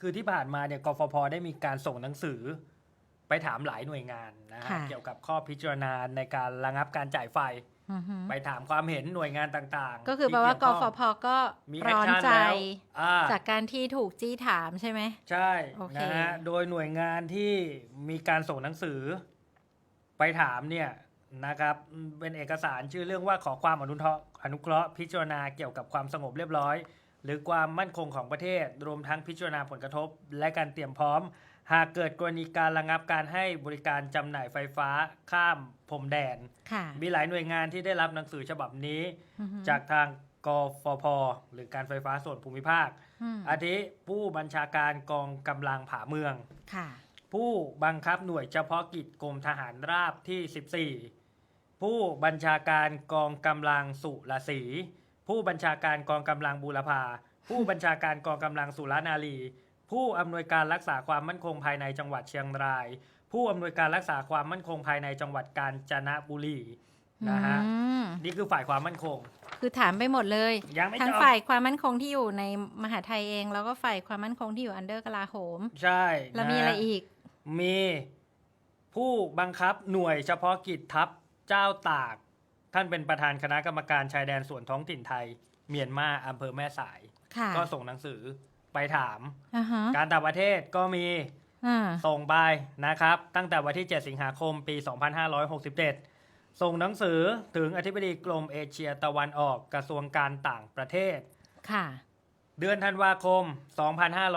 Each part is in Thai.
คือที่ผ่านมาเนี่ยกฟผได้มีการส่งหนังสือ ไปถามหลายหน่วยงานนะฮะค่ะ เกี่ยวกับข้อพิจารณาในการระงับการจ่ายไฟ อือฮึไปถามความเห็นหน่วยงานต่างๆก็คือแปลว่ากที่ฟเยวพข้องก็มีร้อน action ใจ แล้วอ่า จากการที่ถูกจี้ถามใช่ไหม ใช่โอเค นะฮะโดยหน่วยงานที่มีการส่งหนังสือ ไปถามเนี่ยนะครับเป็นเอกสารชื่อเรื่องว่าขอความอนุเคราะห์อนุเคราะห์พิจารณาเกี่ยวกับความสงบเรียบร้อย หรือความมั่นคงของประเทศ รวมทั้งพิจารณาผลกระทบ และการเตรียมพร้อม หากเกิดกรณีการระงับการให้บริการจำหน่ายไฟฟ้าข้ามพรมแดนค่ะมีหลายหน่วยงานที่ได้รับหนังสือฉบับนี้อือฮึจากทางกฟพ หรือการไฟฟ้าส่วนภูมิภาคอืมอาทิผู้บัญชาการกองกำลังผาเมืองค่ะผู้บังคับหน่วยเฉพาะกิจกรมทหารราบที่ 14 ผู้บัญชาการกองกำลังสุรศรี ผู้บัญชาการกองกำลังบูรพา ผู้บัญชาการกองกำลังสุรนารี ผู้อำนวยการรักษาความมั่นคงภายในจังหวัดเชียงราย ผู้อำนวยการรักษาความมั่นคงภายในจังหวัดกาญจนบุรีนะฮะอืมนี่คือฝ่ายความมั่นคง คือถามไปหมดเลย ยังไม่ทั้งจบฝ่ายความมั่นคงที่อยู่ในมหาไทยเอง แล้วก็ฝ่ายความมั่นคงที่อยู่อันเดอร์กลาโหม ใช่แล้วมีนฮอะไรอีก มีผู้บังคับหน่วยเฉพาะกิจทัพเจ้าตาก ท่านเป็นประธานคณะกรรมการชายแดนส่วนท้องถิ่นไทย เมียนมาอำเภอแม่สาย ค่ะก็ส่งหนังสือไปถาม อ่าฮะการต่างประเทศก็มีอ่าส่งไปนะครับ ตั้งแต่วันที่ 7 สิงหาคมปี 2567 ส่งหนังสือถึงอธิบดีกรมเอเชียตะวันออกกระทรวงการต่างประเทศ ค่ะ เดือนธันวาคม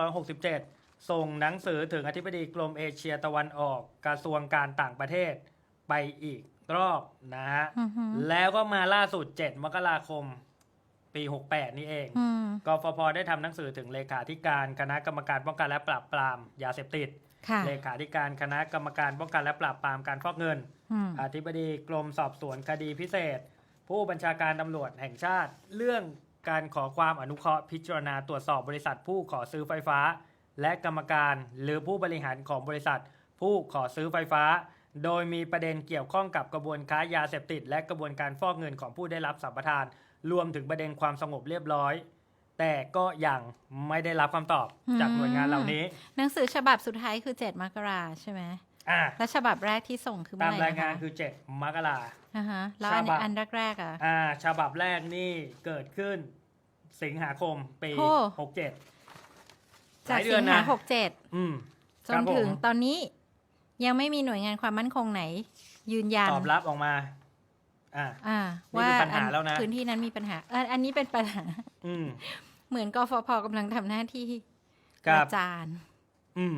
2567 ส่งหนังสือถึงอธิบดีกรมเอเชียตะวันออกกระทรวงการต่างประเทศไปอีก รอบนะฮะ อือฮึ แล้วก็มาล่าสุด 7 มกราคม ปี 68 นี่เอง อืมกฟผได้ทำหนังสือถึงเลขาธิการคณะกรรมการป้องกันและปราบปรามยาเสพติด ค่ะเลขาธิการคณะกรรมการป้องกันและปราบปรามการฟอกเงิน อืมอธิบดีกรมสอบสวนคดีพิเศษ ผู้บัญชาการตำรวจแห่งชาติ เรื่องการขอความอนุเคราะห์พิจารณาตรวจสอบบริษัทผู้ขอซื้อไฟฟ้า และกรรมการหรือผู้บริหารของบริษัท ผู้ขอซื้อไฟฟ้า โดยมีประเด็นเกี่ยวข้องกับกระบวนค้ายาเสพติด และกระบวนการฟอกเงินของผู้ได้รับสัมปทาน รวมถึงประเด็นความสงบเรียบร้อย แต่ก็ยังไม่ได้รับคำตอบจากหน่วยงานเหล่านี้ หนังสือฉบับสุดท้ายคือ 7 มกราใช่ไหมอะและฉบับแรกที่ส่งคือตาเมื่มอไหร่รายงานนะคะคือ 7 มกรา อ่าฮะแล้วอันฉบับ อันแรกๆอะ อ่าฉบับแรกนี่เกิดขึ้นสิงหาคมปี โอ้หกเจ็ดจากหลายเดืสิอนงหานะหกเจ็ดอืมจครันบผมถึงตอนนี้ ยังไม่มีหน่วยงานความมั่นคงไหน ยืนยันตอบรับออกมา อ่าอ่านี่ว่าคือปัญหาอัแล้วนะพื้นที่นั้นมีปัญหาเอออันนี้เป็นปัญหา อืมเหมือนกฟผกำลังทำหน้าที่คปรับระจานอืม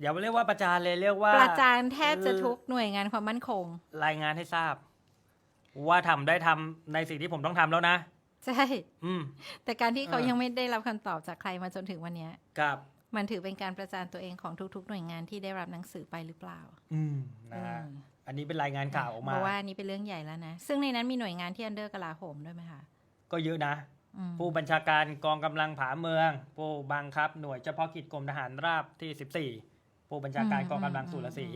อย่าไปเรียกว่าประจานเลยเรียกว่า ประจานแทบจะทุกหน่วยงานความมั่นคง รายงานให้ทราบ ว่าทำได้ทำในสิ่งที่ผมต้องทำแล้วนะ ใช่ อืม แต่การที่เขาอ่ายัยังไม่ได้รับคำตอบจากใครมาจนถึงวันเนี้ยครับ มันถือเป็นการประจานตัวเองของทุก ๆ หน่วยงานที่ได้รับหนังสือไปหรือเปล่า อืมนะฮะอืมอันนี้เป็นรายงานข่าวออกเพมาราะว่าอันนี้เป็นเรื่องใหญ่แล้วนะ ซึ่งในนั้นมีหน่วยงานที่อันเดอร์กลาโหมด้วยไหมคะก็เยอะนะอืมผู้บัญชาการกองกำลังผาเมือง ผู้บังคับ หน่วยเฉพาะกิจกรมทหารราบที่ 14 ผู้บัญชาการกองกำลังสุรศรี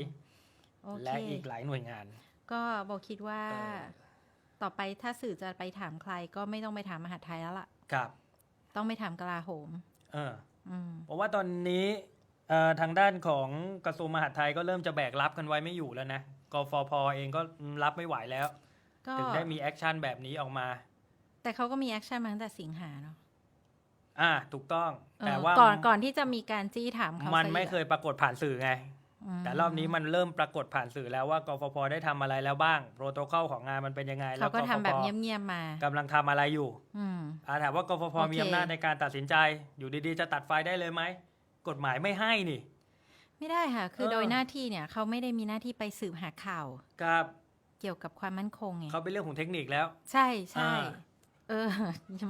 โอเคและอีกหลายหน่วยงาน ก็บอกคิดว่าเออต่อไปถ้าสื่อจะไปถามใครก็ไม่ต้องไปถามมหาดไทยแล้วล่ะ ครับ ต้องไปถามกลาโหม เอออืม เพราะว่าตอนนี้เอ่อทางด้านของกระทรวงมหาดไทยก็เริ่มจะแบกรับกันไว้ไม่อยู่แล้วนะกฟพเองก็รับไม่ไหวแล้วก็ถึงได้มีแอคชั่นแบบนี้ออกมา แต่เขาก็มีแอคชั่นมาตั้งแต่สิงหาเนาะอ่า ถูกต้องเออแต่ว่าก่อนก่อนที่จะมีการจี้ถามเขามันซะไม่อีกเคยปรากฏผ่านสื่อไงอืม แต่รอบนี้มันเริ่มปรากฏผ่านสื่อแล้วว่ากฟพได้ทำอะไรแล้วบ้าง โปรโตคอลของงานมันเป็นยังไงแล้เขาวก็กทำฟแบบพเงียบๆมากำลังทำอะไรอยู่อืมอาถามว่ากฟพโอเคมีอำนาจในการตัดสินใจ อยู่ดีๆ จะตัดไฟได้เลยไหมกฎหมายไม่ให้นี่ ไม่ได้ค่ะ คือเออโดยหน้าที่เนี่ยเขาไม่ได้มีหน้าที่ไปสืบหาข่าวกับเกี่ยวกับความมั่นคงไงเขาเป็นเรื่องของเทคนิคแล้ว ใช่ใช่อ่าเออ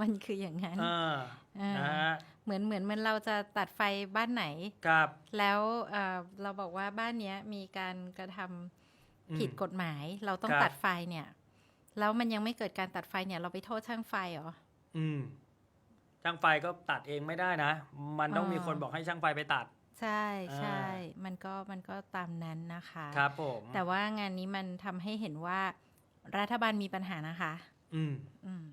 มันคืออย่างนั้นอ่าเออนะฮะ เหมือนเหมือนเหมือนเราจะตัดไฟบ้านไหนกับ แล้วเอ่อเราบอกว่าบ้านเนี้ยมีการกระทำอืมผิดกฎหมาย เราต้องครับ ตัดไฟเนี่ย แล้วมันยังไม่เกิดการตัดไฟเนี่ย เราไปโทษช่างไฟเหรอ อืมช่างไฟก็ตัดเองไม่ได้นะ มันต้องอ่ามี มีคนบอกให้ช่างไฟไปตัด ใช่ใช่ อ่ามันก็มันก็ตามนั้นนะคะ ครับผม แต่ว่างานนี้มันทำให้เห็นว่ารัฐบาลมีปัญหานะคะ อืม อืม